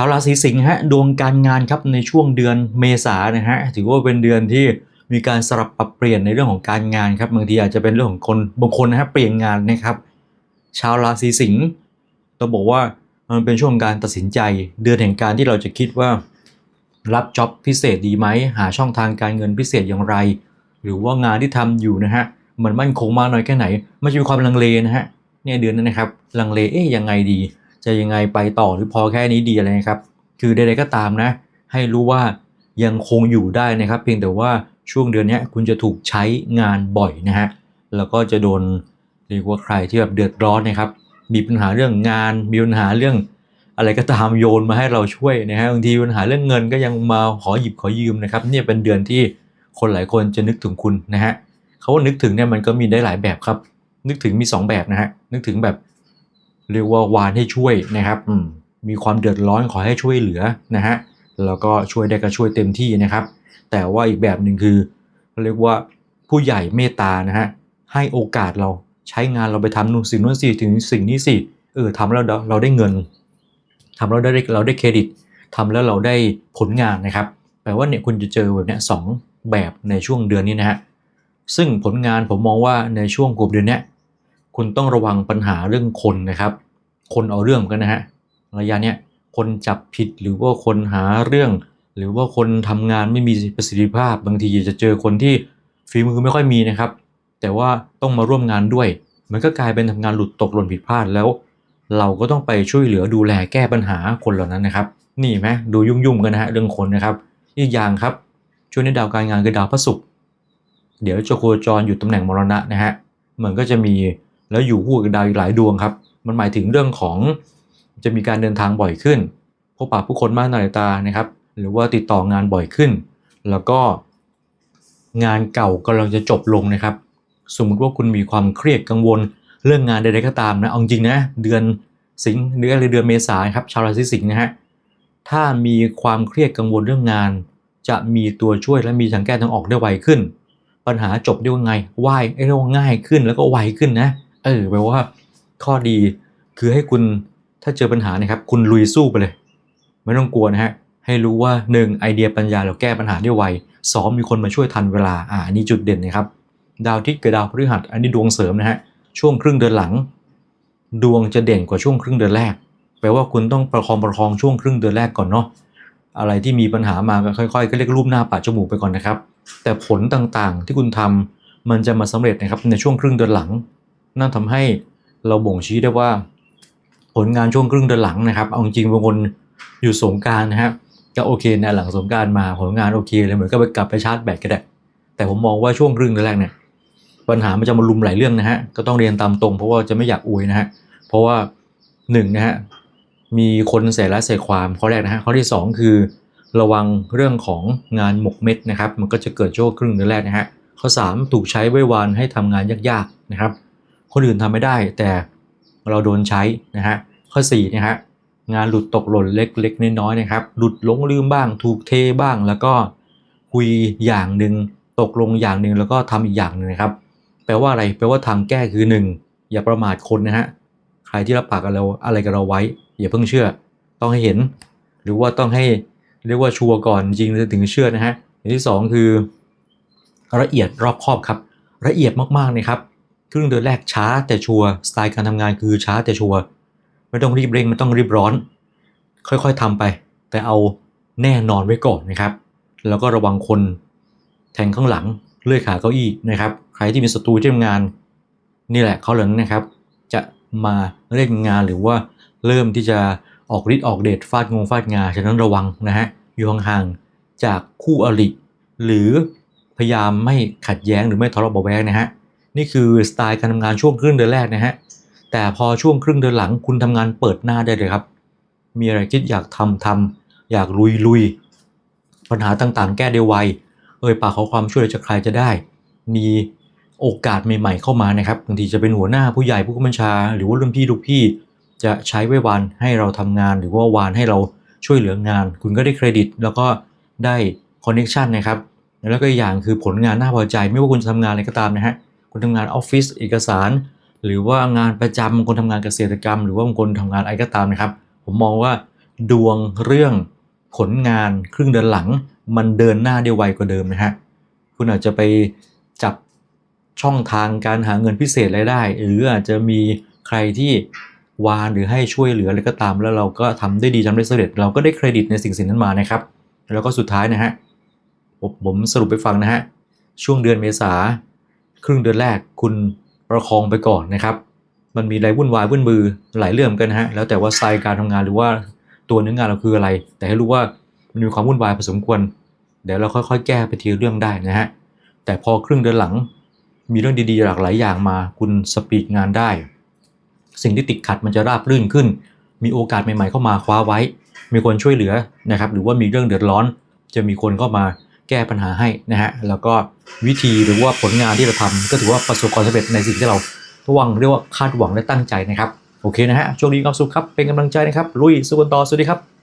ชาวราศีสิงห์ฮะดวงการงานครับในช่วงเดือนเมษานะฮะถือว่าเป็นเดือนที่มีการสลับปรับเปลี่ยนในเรื่องของการงานครับบางทีอาจจะเป็นเรื่องของคนบางคนนะฮะเปลี่ยนงานนะครับ ชาวราศีสิงห์ต้องบอกว่ามันเป็นช่วงการตัดสินใจ เดือนแห่งการที่เราจะคิดว่า รับจ็อบพิเศษดีไหมหาช่องทางการเงินพิเศษอย่างไร หรือว่างานที่ทำอยู่นะฮะมันมั่นคงมากน้อยแค่ไหนมันจะมีความลังเลนะฮะเนี่ยเดือนนั้นนะครับลังเลเอ๊ยยังไงดี จะยังไงไปต่อหรือพอแค่นี้ดีอะไรนะครับ คือใดๆก็ตามนะ ให้รู้ว่ายังคงอยู่ได้นะครับ เพียงแต่ว่าช่วงเดือนนี้คุณจะถูกใช้งานบ่อยนะฮะแล้วก็จะโดนเรียกว่าใครที่แบบเดือดร้อนนะครับ มีปัญหาเรื่องงาน มีปัญหาเรื่องอะไรก็ตามโยนมาให้เราช่วยนะฮะบางทีปัญหาเรื่องเงินก็ยังมาขอหยิบขอยืมนะครับเนี่ยเป็นเดือนที่คนหลายคนจะนึกถึงคุณนะฮะเขาว่านึกถึงเนี่ยมันก็มีได้หลายแบบครับ นึกถึงมี 2 แบบนะฮะนึกถึงแบบ เรียกว่าวานให้ช่วยนะครับมีความเดือดร้อนขอให้ช่วยเหลือนะฮะแล้วก็ช่วยได้ก็ช่วยเต็มที่นะครับ แต่ว่าอีกแบบหนึ่งคือเรียกว่าผู้ใหญ่เมตตานะฮะให้โอกาสเราใช้งานเราไปทำนู่นสิ่งนู้นสิถึงสิ่งนี้สิเออทำแล้วเราได้เงินทำแล้วได้เราได้เครดิตทำแล้วเราได้ผลงานนะครับแปลว่าเนี่ยคุณจะเจอแบบเนี้ยสองแบบในช่วงเดือนนี้นะฮะซึ่งผลงานผมมองว่าในช่วงกลุ่มเดือนเนี้ย คุณต้องระวังปัญหาเรื่องคนนะครับ คนเอาเรื่องกันนะฮะระยะเนี้ยคนจับผิดหรือว่าคนหาเรื่อง หรือว่าคนทำงานไม่มีประสิทธิภาพ บางทีจะเจอคนที่ฝีมือไม่ค่อยมีนะครับ แต่ว่าต้องมาร่วมงานด้วย มันก็กลายเป็นทำงานหลุดตกหล่นผิดพลาดแล้ว เราก็ต้องไปช่วยเหลือดูแลแก้ปัญหาคนเหล่านั้นนะครับ นี่ไหมดูยุ่งๆกันนะฮะเรื่องคนนะครับ อีกอย่างครับช่วงนี้ดาวการงานคือดาวพระศุกร์เดี๋ยวจะโคจรอยู่ตำแหน่งมรณะนะฮะมันก็จะมี แล้วอยู่คู่กับดาวอีกหลายดวงครับ มันหมายถึงเรื่องของจะมีการเดินทางบ่อยขึ้น พบปะผู้คนมากหน้าหลายตานะครับ หรือว่าติดต่องานบ่อยขึ้น แล้วก็งานเก่ากำลังจะจบลงนะครับ สมมุติว่าคุณมีความเครียดกังวลเรื่องงานใดๆก็ตามนะ เอาจริงนะเดือนสิงห์เดือนอะไรเดือนเมษายนครับชาวราศีสิงห์นะฮะ ถ้ามีความเครียดกังวลเรื่องงาน จะมีตัวช่วยและมีทางแก้ทางออกได้ไวขึ้น ปัญหาจบได้ว่าไงว่ายไอ้เรียกว่าง่ายขึ้นแล้วก็ไวขึ้นนะเเออแปลว่าข้อดีคือให้คุณถ้าเจอปัญหานะครับ คุณลุยสู้ไปเลย ไม่ต้องกลัวนะฮะให้รู้ว่า 1. ไอเดียปัญญาเราแก้ปัญหาได้ไวสองมีคนมาช่วยทันเวลาอ่านนี้จุดเด่นนะครับ ดาวทิตย์กับดาวพฤหัส อันนี้ดวงเสริมนะฮะช่วงครึ่งเดือนหลัง ดวงจะเด่นกว่าช่วงครึ่งเดือนแรก แปลว่าคุณต้องประคองประคองช่วงครึ่งเดือนแรกก่อนเนาะอะไรที่มีปัญหามาก็ค่อยๆ ก็เรียกรูปหน้าปาดจมูกไปก่อนนะครับ แต่ผลต่างๆที่คุณทำมันจะมาสำเร็จนะครับในช่วงครึ่งเดือนหลัง นั่นทำให้เราบ่งชี้ได้ว่า ผลงานช่วงครึ่งเดือนหลังนะครับ เอาจริงบางคนอยู่สงการนะครับก็โอเคนะหลังสงการมาผลงานโอเคเลยเหมือนก็ไปกลับไปชาร์จแบตก็ได้แต่ผมมองว่าช่วงครึ่งเดือนแรกเนี่ยปัญหามันจะมาลุมหลายเรื่องนะฮะก็ต้องเรียนตามตรง เพราะว่าจะไม่อยากอวยนะฮะเพราะว่าหนึ่งนะฮะมีคนใส่ร้ายใส่ความข้อแรกนะฮะข้อที่สองคือ ระวังเรื่องของงานหมกเม็ดนะครับ มันก็จะเกิดช่วงครึ่งเดือนแรกนะฮะข้อ 3 ถูกใช้ไว้วานให้ทำงานยากๆนะครับ คนอื่นทำไม่ได้ แต่เราโดนใช้นะฮะข้อ4นะฮะงานหลุดตกหล่นเล็กๆน้อยๆนะครับ หลุดหลงลืมบ้าง ถูกเทบ้าง แล้วก็คุยอย่างหนึ่งตกลงอย่างหนึ่งแล้วก็ทำอีกอย่างหนึ่งนะครับ แปลว่าอะไรแปลว่าทางแก้คือ 1 อย่าประมาทคนนะฮะใครที่รับปากกับเราอะไรกับเราไว้ อย่าเพิ่งเชื่อ ต้องให้เห็น หรือว่าต้องให้เรียกว่าชัวร์ก่อนจริงถึงเชื่อนะฮะอย่างที่ 2 คือ ละเอียดรอบคอบครับ ละเอียดมากๆนะครับ ครึ่งเดือนแรกช้าแต่ชัวร์สไตล์การทำงานคือช้าแต่ชัวร์ไม่ต้องรีบเร่งไม่ต้องรีบร้อน ค่อยๆทำไป แต่เอาแน่นอนไว้ก่อนนะครับ แล้วก็ระวังคนแทงข้างหลังเลื่อยขาเก้าอี้นะครับ ใครที่มีศัตรูที่ทำงาน นี่แหละเขาเหล่านั้นนะครับ จะมาเล่นงานหรือว่าเริ่มที่จะออกฤทธิ์ออกเดชฟาดงงฟาดงาฉะนั้นระวังนะฮะอยู่ห่างๆจากคู่อริหรือพยายามไม่ขัดแย้งหรือไม่ทะเลาะเบาะแวงนะฮะ นี่คือสไตล์การทำงานช่วงครึ่งเดือนแรกนะฮะ แต่พอช่วงครึ่งเดือนหลังคุณทำงานเปิดหน้าได้เลยครับ มีอะไรคิดอยากทำทำอยากลุยลุยปัญหาต่างๆ แก้ได้ไว เอ่ยปากขอความช่วยเหลือจากใครจะได้ มีโอกาสใหม่ๆเข้ามานะครับบางทีจะเป็นหัวหน้าผู้ใหญ่ผู้บัญชา หรือว่ารุ่นพี่ลูกพี่จะใช้ไว้วานให้เราทำงาน หรือว่าวานให้เราช่วยเหลืองาน คุณก็ได้เครดิต แล้วก็ได้คอนเน็ชันนะครับแล้วก็อย่างคือผลงานน่าพอใจไม่ว่าคุณจะทำงานอะไรก็ตามนะฮะ คุณทำงานออฟฟิศเอกสาร หรือว่างานประจำบางคนทำงานเกษตรกรรม หรือว่าบางคนทำงานอะไรก็ตามนะครับ ผมมองว่าดวงเรื่องผลงานครึ่งเดือนหลัง มันเดินหน้าได้ไวกว่าเดิมนะฮะคุณอาจจะไปจับช่องทางการหาเงินพิเศษอะไรได้ หรืออาจจะมีใครที่วานหรือให้ช่วยเหลืออะไรก็ตาม แล้วเราก็ทำได้ดีทำได้สำเร็จ เราก็ได้เครดิตในสิ่งสิ่งนั้นมานะครับ แล้วก็สุดท้ายนะฮะผมสรุปไปฟังนะฮะช่วงเดือนเมษา ครึ่งเดือนแรกคุณประคองไปก่อนนะครับ มันมีอะไรวุ่นวายวุ่นมือหลายเรื่องเหมือนกันนะฮะ แล้วแต่ว่าสไตล์การทำงานหรือว่าตัวเนื้องานเราคืออะไร แต่ให้รู้ว่ามันมีความวุ่นวายพอสมควร เดี๋ยวเราค่อยๆ แก้ไปทีเรื่องได้นะฮะ แต่พอครึ่งเดือนหลัง มีเรื่องดีๆหลากหลายอย่างมา คุณสปีดงานได้ สิ่งที่ติดขัดมันจะราบรื่นขึ้น มีโอกาสใหม่ๆเข้ามาคว้าไว้ มีคนช่วยเหลือนะครับ หรือว่ามีเรื่องเดือดร้อน จะมีคนเข้ามา แก้ปัญหาให้นะฮะแล้วก็วิธีหรือว่าผลงานที่เราทำก็ถือว่าประสบความสำเร็จในสิ่งที่เราหวังเรียกว่าคาดหวังและตั้งใจนะครับ โอเคนะฮะช่วงนี้ความสุขครับเป็นกำลังใจนะครับลุยสู้กันต่อสวัสดีครับ